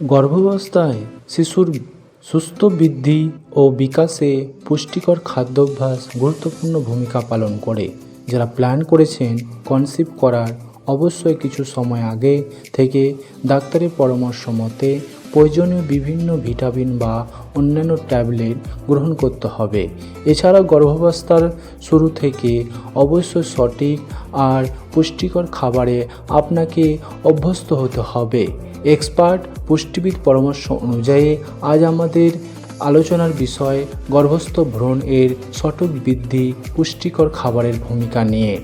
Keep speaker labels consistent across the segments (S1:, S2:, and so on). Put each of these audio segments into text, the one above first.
S1: গর্ভাবস্থায় শিশুর সুস্থ বৃদ্ধি ও বিকাশে পুষ্টিকর খাদ্যাভ্যাস গুরুত্বপূর্ণ ভূমিকা পালন করে, যারা প্ল্যান করেছেন কনসিভ করার অবশ্যই কিছু সময় আগে থেকে ডাক্তারের পরামর্শ মতে প্রয়োজনীয় বিভিন্ন ভিটামিন বা অন্যান্য ট্যাবলেট গ্রহণ করতে হবে। এছাড়া গর্ভাবস্থার শুরু থেকে অবশ্যই সঠিক আর পুষ্টিকর খাবারে আপনাকে অভ্যস্ত হতে হবে। এক্সপার্ট পুষ্টিবিদ পরামর্শ অনুযায়ী আজ আমাদের আলোচনার বিষয় গর্ভস্থ ভ্রূণ এর সঠিক বৃদ্ধি, পুষ্টিকর খাবারের ভূমিকা নিয়ে।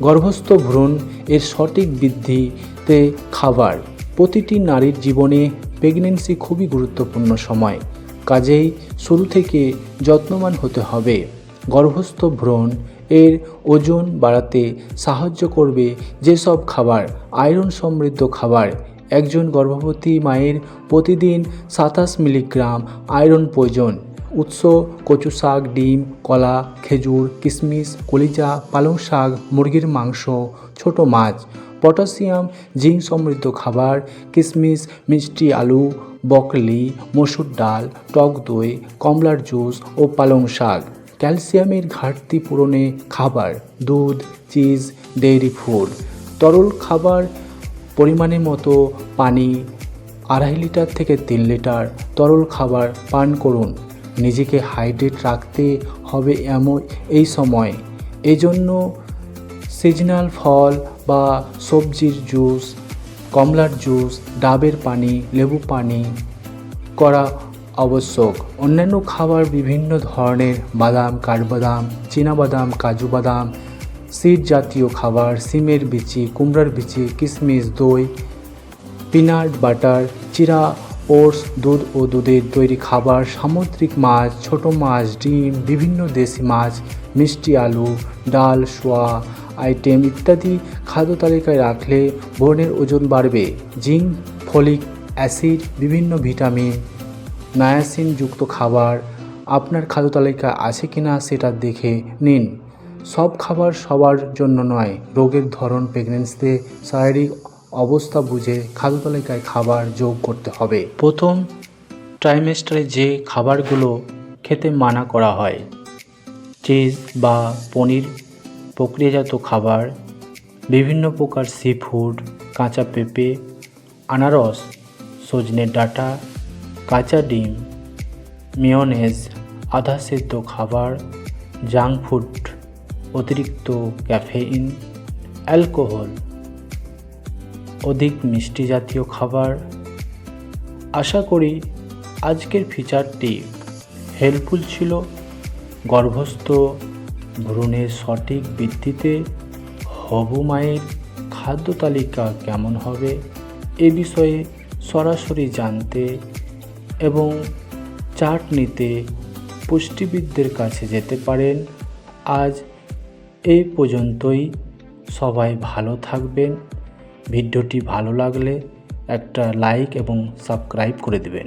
S1: গর্ভস্থ ভ্রূণ এর সঠিক বৃদ্ধিতে খাবার। প্রতিটি নারীর জীবনে প্রেগনেন্সি খুবই গুরুত্বপূর্ণ সময়। কাজেই শুরু থেকে যত্নবান হতে হবে। গর্ভস্থ ভ্রূণ এর ওজন বাড়াতে সাহায্য করবে যেসব খাবার, আয়রন সমৃদ্ধ খাবার। একজন গর্ভবতী মায়ের প্রতিদিন সাতাশ মিলিগ্রাম আয়রন প্রয়োজন। উৎস কচু শাক, ডিম, কলা, খেজুর কিশমিশ কলিজা, পালং শাক, মুরগির মাংস, ছোট মাছ। পটাশিয়াম জিঙ্ক সমৃদ্ধ খাবার কিশমিশ মিষ্টি আলু, বকলি, মসুর ডাল, টক দই, কমলার জুস ও পালং শাক। ক্যালসিয়ামের ঘাটতি পূরণে খাবার, দুধ, চিজ, ডেইরি ফুড। তরল খাবার পরিমাণের মতো পানি, আড়াই লিটার থেকে তিন লিটার তরল খাবার পান করুন। নিজেকে হাইড্রেট রাখতে হবে এমন, এই সময়। এই জন্য সিজনাল ফল বা সবজির জুস, কমলার জুস, ডাবের পানি, লেবু পানি করা আবশ্যক। অন্যান্য খাবার বিভিন্ন ধরনের বাদাম, কাঠবাদাম, চীনাবাদাম কাজু বাদাম সিড জাতীয় খাবার, সিমের বিচি, কুমড়ার বিচি কিশমিশ দই, পিনাট, বাটার, চিরা, ওটস, দুধ ও দুধের তৈরি খাবার, সামুদ্রিক মাছ, ছোট মাছ, ডিম, বিভিন্ন দেশি মাছ, মিষ্টি আলু, ডাল, সোয়া আইটেম ইত্যাদি খাদ্য তালিকায় রাখলে বোনের ওজন বাড়বে। জিঙ্ক, ফলিক অ্যাসিড, বিভিন্ন ভিটামিন নায়াসিনযুক্ত খাবার। আপনার খাদ্য তালিকা আছে কি না সেটা দেখে নিন। সব খাবার সবার জন্য নয়, রোগের ধরন প্রেগনেন্সিতে শারীরিক অবস্থা বুঝে খাদ্য তালিকায় খাবার যোগ করতে হবে। প্রথম ট্রাইমেস্টারে যে খাবারগুলো খেতে মানা করা হয়, চিজ বা পনির প্রক্রিয়াজাত খাবার, বিভিন্ন প্রকার সি ফুড কাঁচা পেঁপে, আনারস, সজনে ডাঁটা, কাঁচা ডিম মেয়নেজ আধা সেদ্ধ খাবার জাঙ্ক ফুড অতিরিক্ত ক্যাফেইন অ্যালকোহল অধিক মিষ্টি জাতীয় খাবার। আশা করি আজকের ফিচারটি হেল্পফুল ছিল, গর্ভস্থ ভ্রূণের সঠিক বৃদ্ধিতে হবু মায়ের খাদ্য তালিকা কেমন হবে এ বিষয়ে সরাসরি জানতে এবং চার্ট নিতে পুষ্টিবিদদের কাছে যেতে পারেন। আজ এই পর্যন্তই। সবাই ভালো থাকবেন। ভিডিওটি ভালো লাগলে একটা লাইক এবং সাবস্ক্রাইব করে দেবেন।